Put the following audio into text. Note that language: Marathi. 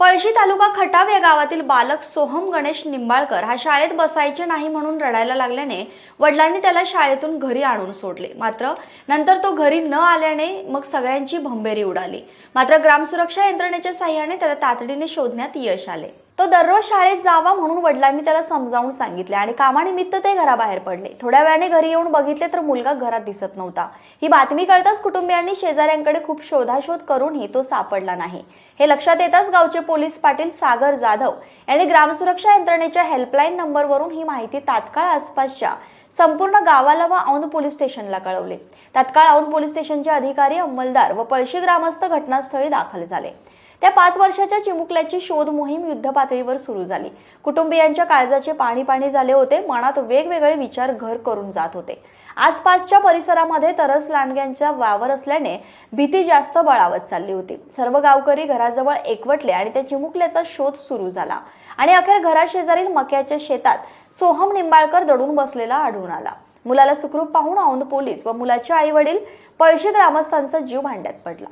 पळशी तालुका खटाव या गावातील बालक सोहम गणेश निंबाळकर हा शाळेत बसायचे नाही म्हणून रडायला लागल्याने वडिलांनी त्याला शाळेतून घरी आणून सोडले. मात्र नंतर तो घरी न आल्याने मग सगळ्यांची भंबेरी उडाली. मात्र ग्रामसुरक्षा यंत्रणेच्या साह्याने त्याला तातडीने शोधण्यात यश आले. तो दररोज शाळेत जावा म्हणून वडिलांनी त्याला समजावून सांगितले आणि कामानिमित्त ते घराबाहेर पडले. थोड्या वेळाने घरी येऊन बघितले तर मुलगा घरात दिसत नव्हता. ही बातमी कळताच कुटुंबियांनी शेजाऱ्यांकडे खूप शोधाशोध करूनही तो सापडला नाही. हे लक्षात येताच गावचे पोलीस पाटील सागर जाधव यांनी ग्रामसुरक्षा यंत्रणेच्या हेल्पलाईन नंबरवरून ही माहिती तात्काळ आसपासच्या संपूर्ण गावाला व औंध पोलीस स्टेशनला कळवले. तात्काळ औंध पोलीस स्टेशनचे अधिकारी अंमलदार व पळशी ग्रामस्थ घटनास्थळी दाखल झाले. त्या पाच वर्षाच्या चिमुकल्याची शोध मोहीम युद्धपातळीवर सुरू झाली. कुटुंबियांच्या काळजाचे पाणी पाणी झाले होते मनात वेगवेगळे विचार घर करून जात होते. आसपासच्या परिसरामध्ये तरस लांडग्यांचा वावर असल्याने भीती जास्त बळावत चालली होती. सर्व गावकरी घराजवळ एकवटले आणि त्या चिमुकल्याचा शोध सुरू झाला आणि अखेर घराशेजारील मक्याच्या शेतात सोहम निंबाळकर दडून बसलेला आढळून आला. मुलाला सुखरूप पाहून औंध पोलीस व मुलाचे आई वडील पळशी ग्रामस्थांचा जीव भांड्यात पडला.